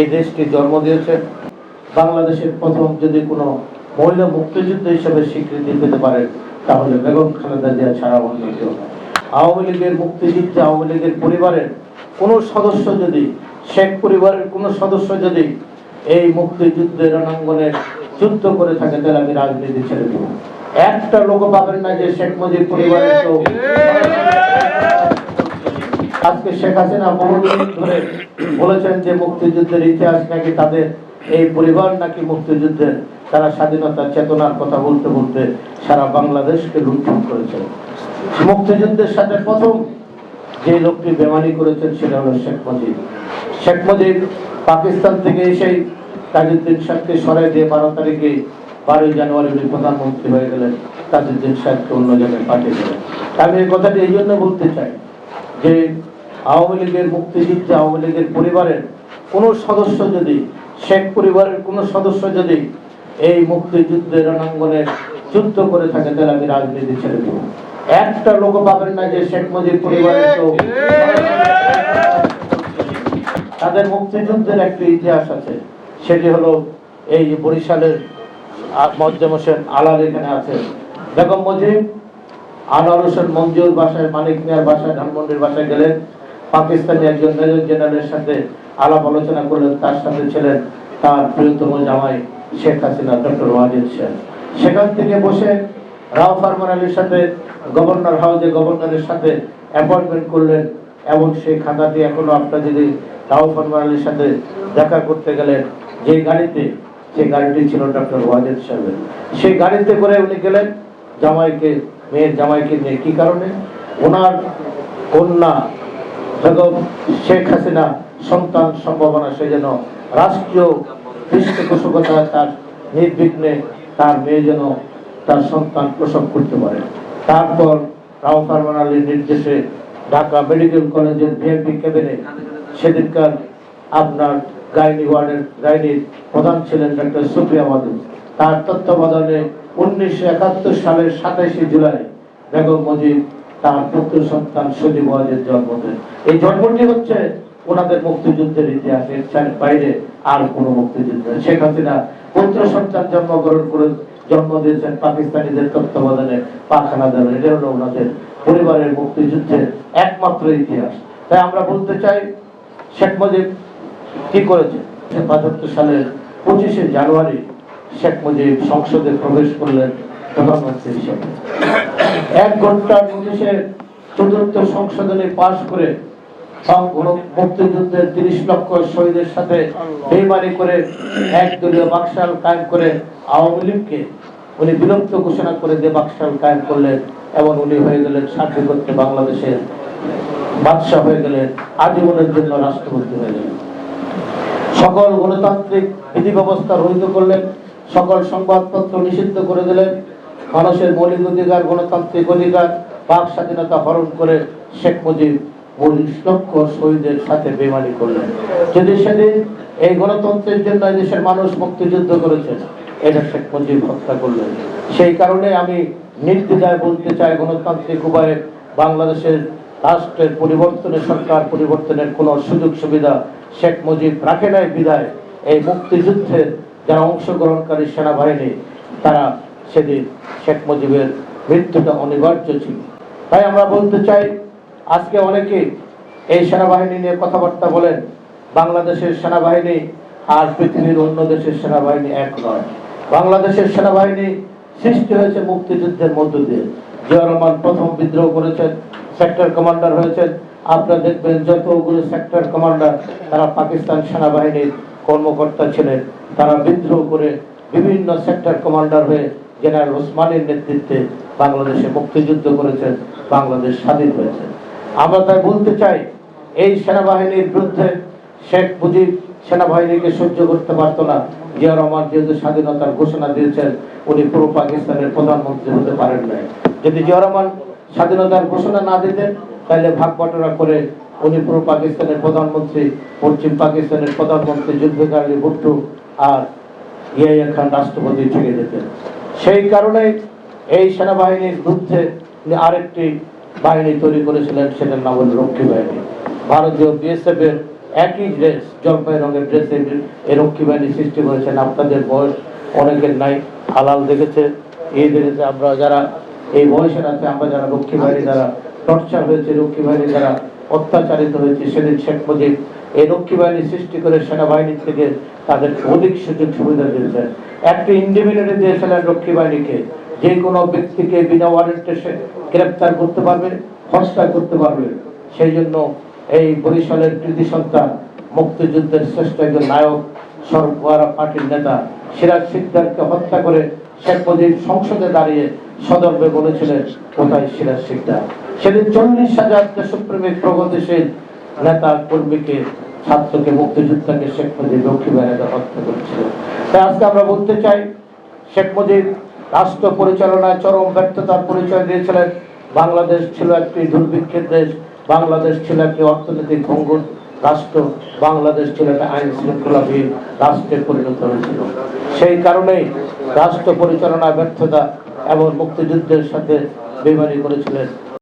এই দেশকে জন্ম দিয়েছেন বাংলাদেশের প্রথম যদি কোনো মহিলা মুক্তিযুদ্ধ হিসেবে স্বীকৃতি পেতে পারেন তাহলে বেগম খালেদা জিয়া ছাড়া অন্য কেউ আওয়ামী লীগের মুক্তিযুদ্ধে, আওয়ামী লীগের পরিবারের কোনো সদস্য যদি, শেখ পরিবারের কোনো সদস্য যদি এই মুক্তিযুদ্ধের রণাঙ্গনে যুদ্ধ করে থাকে, তাহলে আমি রাজনীতি ছেড়ে দেবো। একটা লোক পাবেন না যে শেখ মুজিব পরিবারের আজকে শেখ হাসিনা বহুদিন ধরে বলেছেন যে মুক্তিযুদ্ধের ইতিহাস নাকি তাদের এই পরিবার নাকি মুক্তিযুদ্ধের তারা স্বাধীনতার চেতনার কথা বলতে বলতে সারা বাংলাদেশকে লুণ্ঠন করেছেন মুক্তিযুদ্ধের সাথে প্রথম যে লোকটি বেমানি করেছেন সেটা হলো শেখ মুজিব। শেখ মুজিব পাকিস্তান থেকে এসেই তাজউদ্দিন শেখকে সরাই দিয়ে বারো তারিখে বারোই জানুয়ারি উনি প্রধানমন্ত্রী হয়ে গেলেন, তাজউদ্দিন শেখকে অন্য জায়গায় পাঠিয়ে দিলেন। আমি এই কথাটি এই জন্য বলতে চাই যে আওয়ামী লীগের মুক্তিযুদ্ধে আওয়ামী লীগের পরিবারের কোনো সদস্য যদি, শেখ পরিবারের কোনো সদস্য যদি এই মুক্তিযুদ্ধের রণাঙ্গনে যুদ্ধ করে থাকে, তাহলে আমি রাজনীতি ছেড়ে দেবো। একটা লোক পাবেন না যে শেখ মুজিব পরিবারের তাদের মুক্তিযুদ্ধের একটি ইতিহাস আছে, সেটি হলো এই বরিশালের মজ্জাম হোসেন আলাল এখানে আছে। বেগম মুজিব, আনোয়ার হোসেন মঞ্জুর বাসায়, মানিক মিয়ার বাসায়, ধানমন্ডির বাসায় গেলেন। পাকিস্তানি একজন মেজর জেনারেলের সাথে আলাপ আলোচনা করলেন তার সাথে ছিলেন তার প্রিয়তম জামাই শেখ হাসিনা, ডক্টর ওয়াজিদ শেখ সেখান থেকে বসে রাও ফারমান আলীর সাথে, গভর্নর হাউজে গভর্নরের সাথে অ্যাপয়েন্টমেন্ট করলেন এবং সেই খাতাটি এখনও আপনার যদি রাও ফারমান আলীর সাথে দেখা করতে গেলেন। যে গাড়িতে, সেই গাড়িটি ছিল ডক্টর ওয়াজেদ সাহেবের। সেই গাড়িতে করে উনি গেলেন জামাইকে, মেয়ের জামাইকে নিয়ে। কি কারণে? ওনার কন্যা বেগম শেখ হাসিনা সন্তান সম্ভাবনা, সে যেন রাষ্ট্রীয় পৃষ্ঠপোষকতা তার নির্বিঘ্নে তার মেয়ে যেন তার সন্তান প্রসব করতে পারে। তারপর রাও ফারমান আলীর নির্দেশে ঢাকা মেডিকেল কলেজের ভিআইপি ক্যাবিনে সেদিনকার আপনার গাইনি ওয়ার্ডের গাইনির প্রধান ছিলেন ডক্টর সুপ্রিয়া মাদু তার তত্ত্বাবধানে উনিশশো একাত্তর সালের সাতাশে জুলাই বেগম মুজিব তার পুত্র সন্তান সজীব ওয়াজের জন্ম দেন এই জন্মটি হচ্ছে ওনাদের মুক্তিযুদ্ধের ইতিহাসের বাইরে আর কোনো মুক্তিযুদ্ধ। শেখ হাসিনা পুত্র সন্তান জন্মগ্রহণ করে জন্ম দিয়েছেন পাকিস্তানিদের তত্ত্বাবধানে পাখানা দেন এটা হলো ওনাদের পরিবারের মুক্তিযুদ্ধের একমাত্র ইতিহাস। তাই আমরা বলতে চাই, শেখ মুজিব কি করেছে? বাহাত্তর সালের পঁচিশে জানুয়ারি শেখ মুজিব সংসদে প্রবেশ করলেন। এক ঘণ্টা নোটিশে চতুর্থ সংশোধনী পাশ করে মুক্তিযুদ্ধের তিরিশ লক্ষ শহীদের সাথে বেইমানি করে বাকশাল কায়েম করে আওয়ামী লীগকে উনি বিলুপ্ত ঘোষণা করে দিয়ে বাকশাল কায়েম করলেন এবং উনি হয়ে গেলেন সার্বভৌমত্ব বাংলাদেশের বাদশাহ হয়ে গেলেন, আজীবনের জন্য রাষ্ট্রপতি হয়ে গেলেন। সকল গণতান্ত্রিক বিধি ব্যবস্থা রহিত করলেন, সকল সংবাদপত্র নিষিদ্ধ করে দিলেন মানুষের মৌলিক অধিকার, গণতান্ত্রিক অধিকার, বাক স্বাধীনতা হরণ করে শেখ মুজিব উনিশ লক্ষ শহীদের সাথে বেমানি করলেন। যদি সেদিন এই গণতন্ত্রের জন্য দেশের মানুষ মুক্তিযুদ্ধ করেছে এটা শেখ মুজিব হত্যা করলেন। সেই কারণে আমি নির্দ্বিধায় বলতে চাই, গণতান্ত্রিক উপায়ে বাংলাদেশের রাষ্ট্রের পরিবর্তনে, সরকার পরিবর্তনের কোনো সুযোগ সুবিধা শেখ মুজিব রাখে নাই বিদায় এই মুক্তিযুদ্ধের যারা অংশগ্রহণকারী সেনাবাহিনী, তারা সেদিন শেখ মুজিবের মৃত্যুটা অনিবার্য ছিল। তাই আমরা বলতে চাই, আজকে অনেকে এই সেনাবাহিনী নিয়ে কথাবার্তা বলেন, বাংলাদেশের সেনাবাহিনী আর পৃথিবীর অন্য দেশের সেনাবাহিনী এক নয়। বাংলাদেশের সেনাবাহিনী সৃষ্টি হয়েছে মুক্তিযুদ্ধের মধ্য দিয়ে। জিয়া রহমান প্রথম বিদ্রোহ করেছেন, সেক্টর কমান্ডার হয়েছেন। আপনারা দেখবেন যতগুলো সেক্টর কমান্ডার, তারা পাকিস্তান সেনাবাহিনীর কর্মকর্তা ছিলেন। তারা বিদ্রোহ করে বিভিন্ন সেক্টর কমান্ডার হয়ে জেনারেল ওসমানের নেতৃত্বে বাংলাদেশে মুক্তিযুদ্ধ করেছেন, বাংলাদেশ স্বাধীন হয়েছে। আমরা তাই বলতে চাই, এই সেনাবাহিনীর বিরুদ্ধে শেখ মুজিব সেনাবাহিনীকে সহ্য করতে পারত না। জিয়া রহমান যেহেতু স্বাধীনতার ঘোষণা দিয়েছেন, উনি পুরো পাকিস্তানের প্রধানমন্ত্রী হতে পারেন নাই। যদি জিয়া রহমান স্বাধীনতার ঘোষণা না দিতেন, তাহলে ভাগ বটরা করে উনি পুরো পাকিস্তানের প্রধানমন্ত্রী, পশ্চিম পাকিস্তানের প্রধানমন্ত্রী জুলফিকার আলী ভুট্টো আর ইয়াহিয়া খান রাষ্ট্রপতি থেকে যেতেন সেই কারণে এই সেনাবাহিনীর বিরুদ্ধে আরেকটি বাহিনী তৈরি করেছিলেন, সেটার নাম হল রক্ষী বাহিনী। ভারতীয় বিএসএফ এর একই ড্রেস জলপাই রঙের ড্রেসে এই রক্ষী বাহিনী সৃষ্টি করেছেন আপনাদের বয়স অনেকের নাই, হালাল দেখেছে। এই দেখেছে আমরা যারা এই বয়সের আছে, আমরা যারা রক্ষী বাহিনী যারা টর্চার হয়েছে, রক্ষী বাহিনী যারা অত্যাচারিত হয়েছে, সেদিন শেখ মুজিব এই রক্ষী বাহিনী সৃষ্টি করে সেনাবাহিনী থেকে তাদের অধিক সুযোগ সুবিধা দিয়েছেন। একটি ইন্ডিভিজুয়ালি দিয়েছিলেন রক্ষী বাহিনীকে যে কোনো ব্যক্তিকে বিনা ওয়ারেন্টে সে গ্রেপ্তার করতে পারবে হত্যা করতে পারবে সেই জন্য এই বরিশালের কৃতি সন্তান মুক্তিযুদ্ধের শ্রেষ্ঠ একজন নায়ক, সরকার পার্টির নেতা সিরাজ সিকদারকে হত্যা করে শেখ মুজিব সংসদে দাঁড়িয়ে সদর্বে বলেছিলেন, কোথায় সিরাজ সিকদার? সেদিন চল্লিশ হাজার দেশপ্রেমিক প্রগতিশীল নেতা কর্মীকে, ছাত্রকে মুক্তিযোদ্ধাকে শেখ মুজিব লক্ষ্মী বেড়াতে হত্যা করেছিলেন। তাই আজকে আমরা বলতে চাই, শেখ মুজিব রাষ্ট্র পরিচালনায় চরম ব্যর্থতার পরিচয় দিয়েছিলেন। বাংলাদেশ ছিল একটি দুর্ভিক্ষের দেশ, বাংলাদেশ ছিল একটি অর্থনৈতিক ভঙ্গুর রাষ্ট্র, বাংলাদেশ ছিল একটা আইন শৃঙ্খলাবিহীন রাষ্ট্রে পরিণত হয়েছিল। সেই কারণেই রাষ্ট্র পরিচালনায় ব্যর্থতা এবং মুক্তিযুদ্ধের সাথে বেমানি করেছিলেন